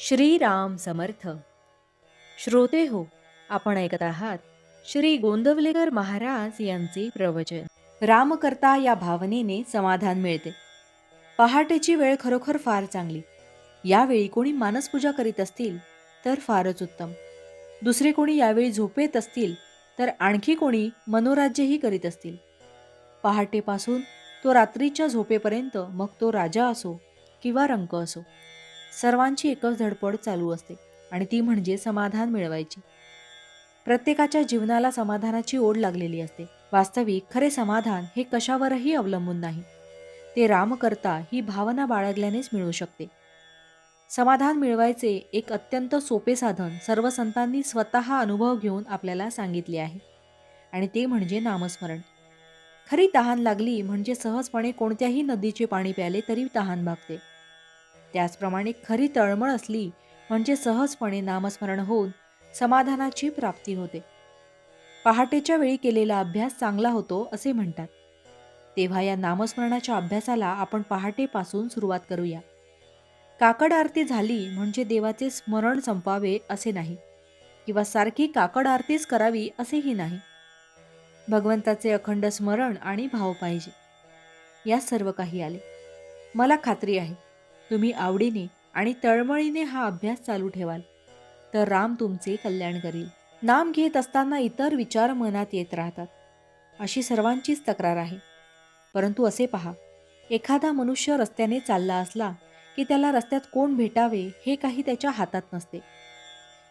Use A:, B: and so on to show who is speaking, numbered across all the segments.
A: श्रीराम समर्थ. श्रोते हो आपण ऐकत आहात श्री गोंदवलेकर महाराज यांचे प्रवचन. रामकर्ता या भावनेने समाधान मिळते. पहाटेची वेळ खरोखर फार चांगली. यावेळी कोणी मानसपूजा करीत असतील तर फारच उत्तम. दुसरे कोणी यावेळी झोपेत असतील तर आणखी कोणी मनोराज्यही करीत असतील. पहाटेपासून तो रात्रीच्या झोपेपर्यंत मग तो राजा असो किंवा रंक असो. सर्वांची एकच धडपड चालू असते आणि ती म्हणजे समाधान मिळवायची. प्रत्येकाच्या जीवनाला समाधानाची ओढ लागलेली असते. वास्तविक खरे समाधान हे कशावरही अवलंबून नाही. ते रामकर्ता ही भावना बाळगल्यानेच मिळू शकते. समाधान मिळवायचे एक अत्यंत सोपे साधन सर्व संतांनी स्वतः अनुभव घेऊन आपल्याला सांगितले आहे. आणि ते म्हणजे नामस्मरण. खरी तहान लागली म्हणजे सहजपणे कोणत्याही नदीचे पाणी प्याले तरी तहान भागते. त्याचप्रमाणे खरी तळमळ असली म्हणजे सहजपणे नामस्मरण होऊन समाधानाची प्राप्ती होते. पहाटेच्या वेळी केलेला अभ्यास चांगला होतो असे म्हणतात. तेव्हा या नामस्मरणाच्या अभ्यासाला आपण पहाटेपासून सुरुवात करूया. काकड आरती झाली म्हणजे देवाचे स्मरण संपावे असे नाही किंवा सारखी काकड आरतीच करावी असेही नाही. भगवंताचे अखंड स्मरण आणि भाव पाहिजे. या सर्व काही आले. मला खात्री आहे. तुम्ही आवडीने आणि तळमळीने हा अभ्यास चालू ठेवाल. तर राम तुमचे कल्याण करील. नाम घेत असताना इतर विचार मनात येत राहतात. अशी सर्वांचीच तक्रार आहे. परंतु असे पहा एखादा मनुष्य रस्त्याने चालला असला की त्याला रस्त्यात कोण भेटावे हे काही त्याच्या हातात नसते.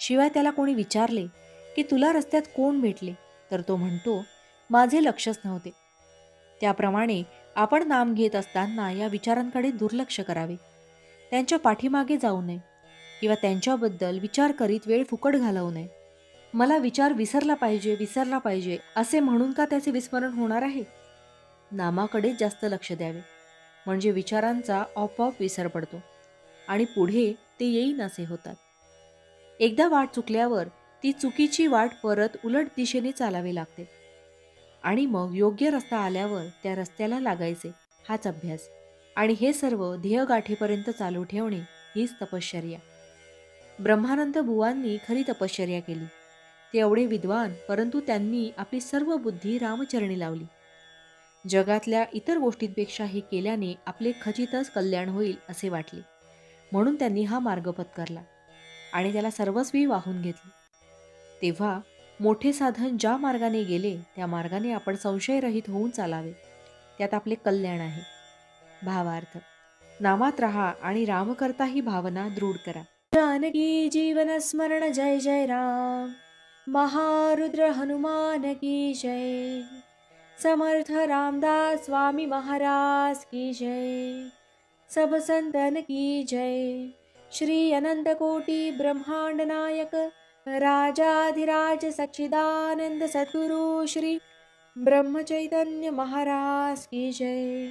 A: शिवाय त्याला कोणी विचारले की तुला रस्त्यात कोण भेटले तर तो म्हणतो माझे लक्षच नव्हते. त्याप्रमाणे आपण नाम घेत असताना या विचारांकडे दुर्लक्ष करावे. त्यांच्या पाठीमागे जाऊ नये किंवा त्यांच्याबद्दल विचार करीत वेळ फुकट घालवू नये. मला विचार विसरला पाहिजे विसरला पाहिजे असे म्हणून का त्याचे विस्मरण होणार आहे? नामाकडे जास्त लक्ष द्यावे. म्हणजे विचारांचा आपोआप विसर पडतो आणि पुढे ते येईन असे होतात. एकदा वाट चुकल्यावर ती चुकीची वाट परत उलट दिशेने चालावी लागते. आणि मग योग्य रस्ता आल्यावर त्या रस्त्याला लागायचे हाच अभ्यास. आणि हे सर्व ध्येयगाठीपर्यंत चालू ठेवणे हीच तपश्चर्या. ब्रह्मानंद बुवांनी खरी तपश्चर्या केली. ते एवढे विद्वान परंतु त्यांनी आपली सर्व बुद्धी रामचरणी लावली. जगातल्या इतर गोष्टींपेक्षा हे केल्याने आपले खचितच कल्याण होईल असे वाटले. म्हणून त्यांनी हा मार्ग पत्करला आणि त्याला सर्वस्वी वाहून घेतले. तेव्हा मोठे साधन ज्या मार्गाने गेले त्या मार्गाने आपण संशयरहित होऊन चालावे. त्यात आपले कल्याण आहे. भावार्थ. नामात रहा आणि रामकर्ता ही भावना दृढ करा. जानकी जीवन स्मरण जय जय राम. महारुद्र हनुमान की जय. समर्थ रामदास स्वामी महाराज की जय. सब संतन की जय. श्री अनंत कोटी ब्रह्मांड नायक. राजाधिराज सच्चिदानंद सद्गुरु श्री ब्रह्मचैतन्य महाराज की जय.